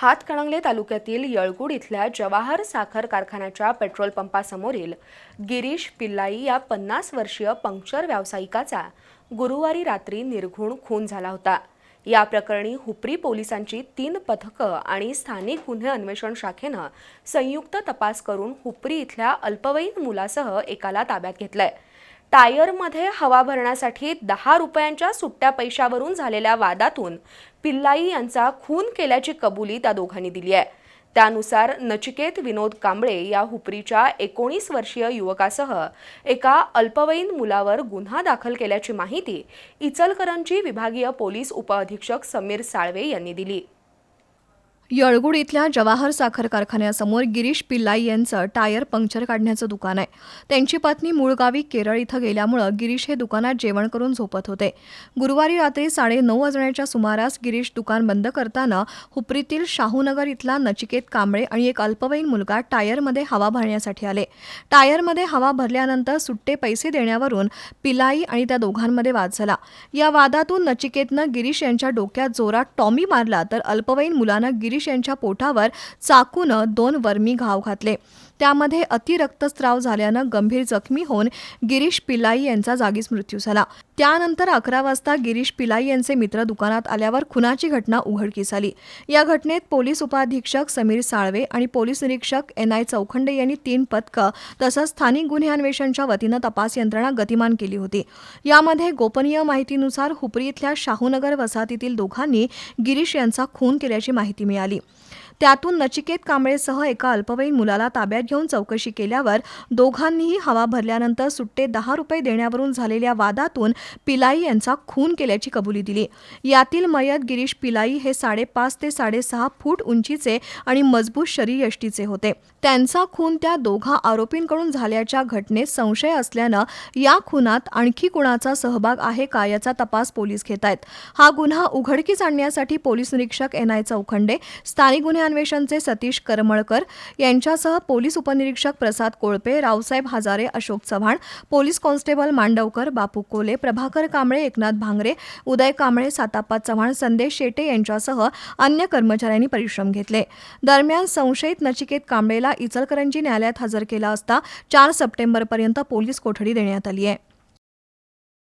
हातकणंगले तालुक्यातील यळगुड इथल्या जवाहर साखर कारखान्याच्या पेट्रोल पंपासमोरील गिरीश पिल्लाई या पन्नास वर्षीय पंक्चर व्यावसायिकाचा गुरुवारी रात्री निर्घुण खून झाला होता. या प्रकरणी हुपरी पोलिसांची तीन पथकं आणि स्थानिक गुन्हे अन्वेषण शाखेनं संयुक्त तपास करून हुपरी इथल्या अल्पवयीन मुलासह एकाला ताब्यात घेतलंय. टायरमध्ये हवा भरण्यासाठी दहा रुपयांच्या सुट्ट्या पैशावरून झालेल्या वादातून पिल्लाई यांचा खून केल्याची कबुली त्या दोघांनी दिली आहे. त्यानुसार नचिकेत विनोद कांबळे या हुपरीच्या एकोणीस वर्षीय युवकासह एका अल्पवयीन मुलावर गुन्हा दाखल केल्याची माहिती इचलकरंजी विभागीय पोलीस उपअधीक्षक समीर साळवे यांनी दिली. येळगुड इथल्या जवाहर साखर कारखान्यासमोर गिरीश पिल्लाई यांचं टायर पंक्चर काढण्याचं दुकान आहे. त्यांची पत्नी मूळगावी केरळ इथं गेल्यामुळं गिरीश हे दुकानात जेवण करून झोपत होते. गुरुवारी रात्री साडे नऊ वाजण्याच्या सुमारास गिरीश दुकान बंद करताना हुपरीतील शाहूनगर इथला नचिकेत कांबळे आणि एक अल्पवयीन मुलगा टायरमध्ये हवा भरण्यासाठी आले. टायरमध्ये हवा भरल्यानंतर सुट्टे पैसे देण्यावरून पिलाई आणि त्या दोघांमध्ये वाद झाला. या वादातून नचिकेतनं गिरीश यांच्या डोक्यात जोरात टॉमी मारला तर अल्पवयीन मुलानं गिरीश यांच्या पोटावर चाकूनं दोन वर्मी घाव घातले. त्यामध्ये अतिरक्तस्राव झाल्यानं गंभीर जखमी होऊन गिरीश पिल्लाई यांचा जागीच मृत्यू झाला. त्यानंतर अकरा वाजता गिरीश पिलाई यांचे मित्र दुकानात आल्यावर खुनाची घटना उघडकीस आली. या घटनेत पोलीस उपाधीक्षक समीर साळवे आणि पोलीस निरीक्षक एन आय चौखंडे यांनी तीन पथकं तसंच स्थानिक गुन्हे अन्वेषणच्या वतीनं तपास यंत्रणा गतिमान केली होती. यामध्ये गोपनीय माहितीनुसार हुपरी इथल्या शाहूनगर वसाहतीतील दोघांनी गिरीश यांचा खून केल्याची माहिती मिळाली. त्यातून नचिकेत कांबळेसह एका अल्पवयीन मुलाला ताब्यात घेऊन चौकशी केल्यावर दोघांनीही हवा भरल्यानंतर सुट्टे दहा रुपये देण्यावरून झालेल्या वादातून पिलाई यांचा खून केल्याची कबुली दिली. यातील मयत गिरीश पिलाई हे साडेपाच ते साडेसहा फूट उंचीचे आणि मजबूत शरीरयष्टीचे होते. त्यांचा खून त्या दोघा आरोपींकडून झाल्याच्या घटनेत संशय असल्यानं या खुनात आणखी कुणाचा सहभाग आहे का याचा तपास पोलीस घेत आहेत हा गुन्हा उघडकीस आणण्यासाठी पोलीस निरीक्षक एन आय चौखंडे स्थानिक गुन्हे अन्वेषणचे सतीश करमळकर यांच्यासह पोलीस उपनिरीक्षक प्रसाद कोळपे रावसाहेब हजारे अशोक चव्हाण पोलीस कॉन्स्टेबल मांडवकर बापू कोले प्रभाकर कांबळे एकनाथ भांगरे उदय कांबळे साताप्पा चव्हाण संदेश शेटे यांच्यासह अन्य कर्मचाऱ्यांनी परिश्रम घेतले. दरम्यान संशयित नचिकेत कांबळेला इचलकरंजी न्यायालयात हजर केला असता चार सप्टेंबरपर्यंत पोलीस कोठडी देण्यात आली आहे.